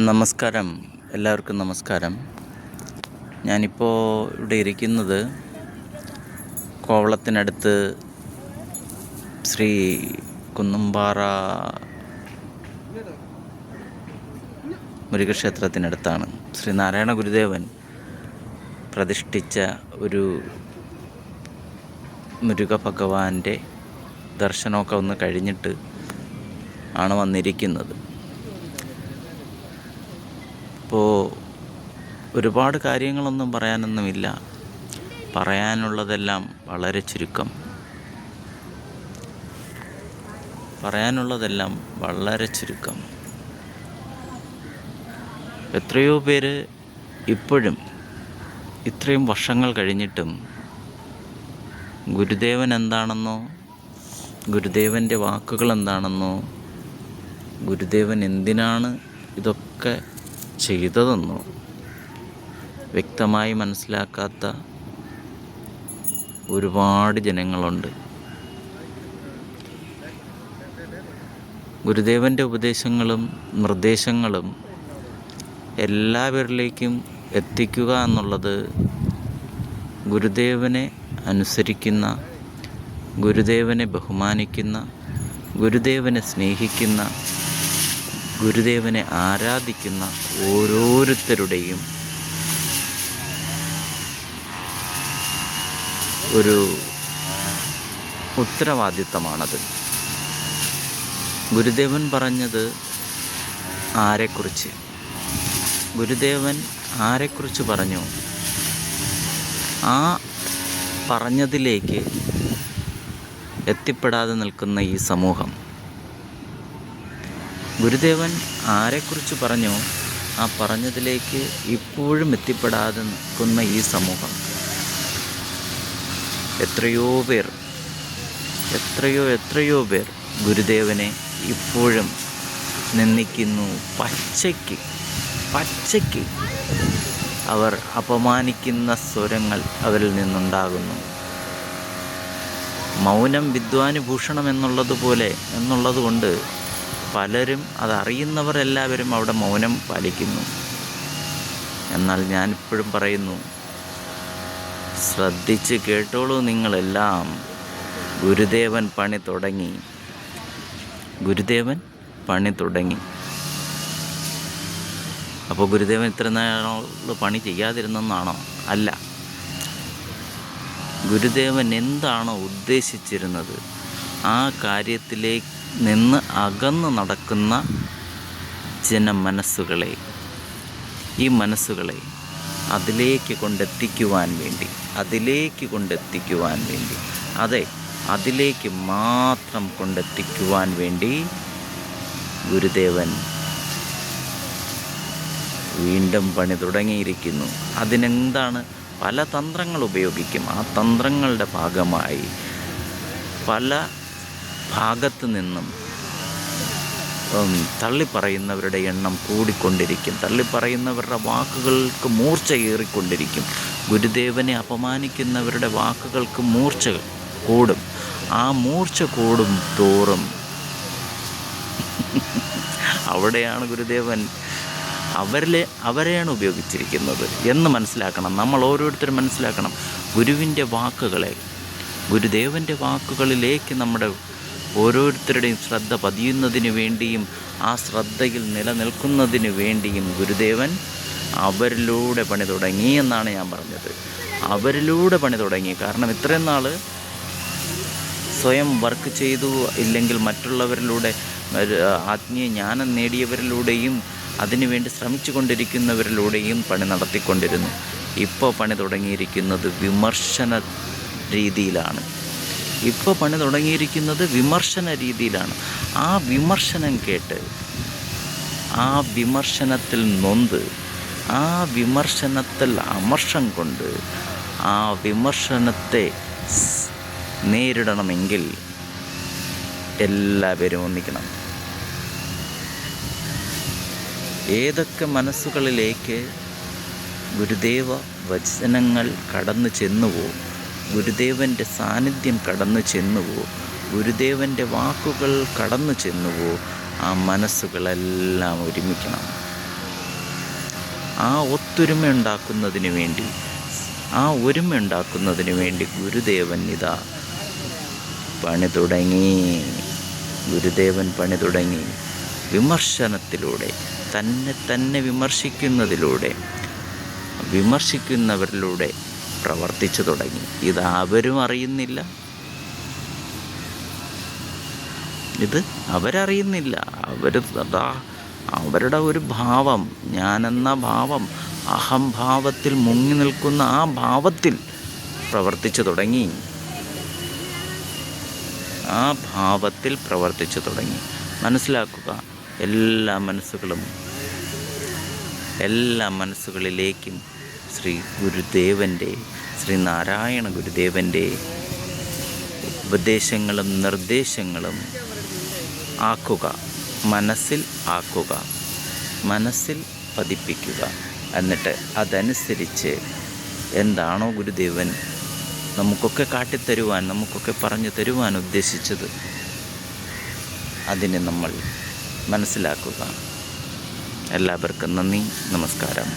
നമസ്കാരം. എല്ലാവർക്കും നമസ്കാരം. ഞാനിപ്പോൾ ഇവിടെ ഇരിക്കുന്നത് കോവളത്തിനടുത്ത് ശ്രീ കുന്നുംപാറ മുരുകക്ഷേത്രത്തിനടുത്താണ്. ശ്രീ നാരായണ ഗുരുദേവൻ പ്രതിഷ്ഠിച്ച ഒരു മുരുക ഭഗവാന്റെ ദർശനമൊക്കെ ഒന്ന് കഴിഞ്ഞിട്ട് ആണ് വന്നിരിക്കുന്നത്. അപ്പോൾ ഒരുപാട് കാര്യങ്ങളൊന്നും പറയാനൊന്നുമില്ല. പറയാനുള്ളതെല്ലാം വളരെ ചുരുക്കം. പറയാനുള്ളതെല്ലാം വളരെ ചുരുക്കം. എത്രയോ പേര് ഇപ്പോഴും ഇത്രയും വർഷങ്ങൾ കഴിഞ്ഞിട്ടും ഗുരുദേവൻ എന്താണെന്നോ ഗുരുദേവന്റെ വാക്കുകൾ എന്താണെന്നോ ഗുരുദേവൻ എന്തിനാണ് ഇതൊക്കെ ചെയ്തതെന്നോ? വ്യക്തമായി മനസ്സിലാക്കാത്ത ഒരുപാട് ജനങ്ങളുണ്ട്. ഗുരുദേവന്റെ ഉപദേശങ്ങളും നിർദ്ദേശങ്ങളും എല്ലാവരിലേക്കും എത്തിക്കുക എന്നുള്ളത് ഗുരുദേവനെ അനുസരിക്കുന്ന ഗുരുദേവനെ ബഹുമാനിക്കുന്ന ഗുരുദേവനെ സ്നേഹിക്കുന്ന ഗുരുദേവനെ ആരാധിക്കുന്ന ഓരോരുത്തരുടെയും ഒരു ഉത്തരവാദിത്തമാണത്. ഗുരുദേവൻ പറഞ്ഞത് ആരെക്കുറിച്ച്? ഗുരുദേവൻ ആരെക്കുറിച്ച് പറഞ്ഞു? ആ പറഞ്ഞതിലേക്ക് എത്തിപ്പെടാതെ നിൽക്കുന്ന ഈ സമൂഹം ഗുരുദേവൻ ആരെക്കുറിച്ച് പറഞ്ഞു? ആ പറഞ്ഞതിലേക്ക് ഇപ്പോഴും എത്തിപ്പെടാതെ നിൽക്കുന്ന ഈ സമൂഹം. എത്രയോ പേർ എത്രയോ എത്രയോ പേർ ഗുരുദേവനെ ഇപ്പോഴും നിന്ദിക്കുന്നു. പച്ചയ്ക്ക് പച്ചയ്ക്ക് അവർ അപമാനിക്കുന്ന സ്വരങ്ങൾ അവരിൽ നിന്നുണ്ടാകുന്നു. മൗനം വിദ്വാനുഭൂഷണം എന്നുള്ളതുപോലെ എന്നുള്ളതുകൊണ്ട് പലരും അതറിയുന്നവർ എല്ലാവരും അവിടെ മൗനം പാലിക്കുന്നു. എന്നാൽ ഞാനിപ്പോഴും പറയുന്നു ശ്രദ്ധിച്ച് കേട്ടോളൂ നിങ്ങളെല്ലാം. ഗുരുദേവൻ പണി തുടങ്ങി. ഗുരുദേവൻ പണി തുടങ്ങി. അപ്പോൾ ഗുരുദേവൻ ഇത്ര നാൾ പണി ചെയ്യാതിരുന്നെന്നാണോ? അല്ല. ഗുരുദേവൻ എന്താണോ ഉദ്ദേശിച്ചിരുന്നത്? ആ കാര്യത്തിലേക്ക് നിന്ന് അകന്നു നടക്കുന്ന ജനമനസ്സുകളെ ഈ മനസ്സുകളെ അതിലേക്ക് കൊണ്ടെത്തിക്കുവാൻ വേണ്ടി അതിലേക്ക് കൊണ്ടെത്തിക്കുവാൻ വേണ്ടി അതെ അതിലേക്ക് മാത്രം കൊണ്ടെത്തിക്കുവാൻ വേണ്ടി ഗുരുദേവൻ വീണ്ടും പണി തുടങ്ങിയിരിക്കുന്നു. അതിനെന്താണ്? പല തന്ത്രങ്ങൾ ഉപയോഗിക്കും. ആ തന്ത്രങ്ങളുടെ ഭാഗമായി പല ഭാഗത്തു നിന്നും തള്ളിപ്പറയുന്നവരുടെ എണ്ണം കൂടിക്കൊണ്ടിരിക്കും. തള്ളിപ്പറയുന്നവരുടെ വാക്കുകൾക്ക് മൂർച്ച ഏറിക്കൊണ്ടിരിക്കും. ഗുരുദേവനെ അപമാനിക്കുന്നവരുടെ വാക്കുകൾക്ക് മൂർച്ച കൂടും. ആ മൂർച്ച കൂടും തോറും. അവിടെയാണ് ഗുരുദേവൻ അവരിലെ അവരെയാണ് ഉപയോഗിച്ചിരിക്കുന്നത് എന്ന് മനസ്സിലാക്കണം. നമ്മൾ ഓരോരുത്തരും മനസ്സിലാക്കണം. ഗുരുവിന്റെ വാക്കുകളെ ഗുരുദേവന്റെ വാക്കുകളിലേക്ക് നമ്മുടെ ഓരോരുത്തരുടെയും ശ്രദ്ധ പതിയുന്നതിന് വേണ്ടിയും ആ ശ്രദ്ധയിൽ നിലനിൽക്കുന്നതിന് വേണ്ടിയും ഗുരുദേവൻ അവരിലൂടെ പണി തുടങ്ങി എന്നാണ് ഞാൻ പറഞ്ഞത്. അവരിലൂടെ പണി തുടങ്ങി. കാരണം ഇത്രയും നാൾ സ്വയം വർക്ക് ചെയ്തു ഇല്ലെങ്കിൽ മറ്റുള്ളവരിലൂടെ ആത്മീയ ജ്ഞാനം നേടിയവരിലൂടെയും അതിനുവേണ്ടി ശ്രമിച്ചു കൊണ്ടിരിക്കുന്നവരിലൂടെയും പണി നടത്തിക്കൊണ്ടിരുന്നു. ഇപ്പോൾ പണി തുടങ്ങിയിരിക്കുന്നത് വിമർശന രീതിയിലാണ്. ഇപ്പോൾ പണി തുടങ്ങിയിരിക്കുന്നത് വിമർശന രീതിയിലാണ്. ആ വിമർശനം കേട്ട് ആ വിമർശനത്തിൽ നൊന്ത് ആ വിമർശനത്തിൽ അമർഷം കൊണ്ട് ആ വിമർശനത്തെ നേരിടണമെങ്കിൽ എല്ലാവരും ഒന്നിക്കണം. ഏതൊക്കെ മനസ്സുകളിലേക്ക് ഗുരുദേവ വചനങ്ങൾ കടന്നു ചെന്നുവോ ഗുരുദേവന്റെ സാന്നിധ്യം കടന്നു ചെന്നുവോ? ഗുരുദേവന്റെ വാക്കുകൾ കടന്നു ചെന്നുവോ? ആ മനസ്സുകളെല്ലാം ഒരുമിക്കണം. ആ ഒത്തൊരുമ ഉണ്ടാക്കുന്നതിന് വേണ്ടി ആ ഒരുമ ഉണ്ടാക്കുന്നതിന് വേണ്ടി ഗുരുദേവൻ ഇതാ പണി തുടങ്ങി. ഗുരുദേവൻ പണി തുടങ്ങി. വിമർശനത്തിലൂടെ തന്നെ തന്നെ വിമർശിക്കുന്നതിലൂടെ വിമർശിക്കുന്നവരിലൂടെ പ്രവർത്തിച്ചു തുടങ്ങി. ഇത് അവരും അറിയുന്നില്ല. ഇത് അവരറിയുന്നില്ല. അവർ അതാ അവരുടെ ഒരു ഭാവം ഞാനെന്ന ഭാവം അഹംഭാവത്തിൽ മുങ്ങി നിൽക്കുന്ന ആ ഭാവത്തിൽ പ്രവർത്തിച്ചു തുടങ്ങി. ആ ഭാവത്തിൽ പ്രവർത്തിച്ചു തുടങ്ങി. മനസ്സിലാക്കുക എല്ലാ മനസ്സുകളും എല്ലാ മനസ്സുകളിലേക്കും ശ്രീ ഗുരുദേവന്റെ ശ്രീ നാരായണ ഗുരുദേവന്റെ ഉപദേശങ്ങളും നിർദ്ദേശങ്ങളും ആക്കുക മനസ്സിൽ ആക്കുക മനസ്സിൽ പതിപ്പിക്കുക. എന്നിട്ട് അതനുസരിച്ച് എന്താണോ ഗുരുദേവൻ നമുക്കൊക്കെ കാട്ടിത്തരുവാൻ നമുക്കൊക്കെ പറഞ്ഞു തരുവാൻ ഉദ്ദേശിച്ചത് അതിനെ നമ്മൾ മനസ്സിലാക്കുക. എല്ലാവർക്കും നന്ദി നമസ്കാരം.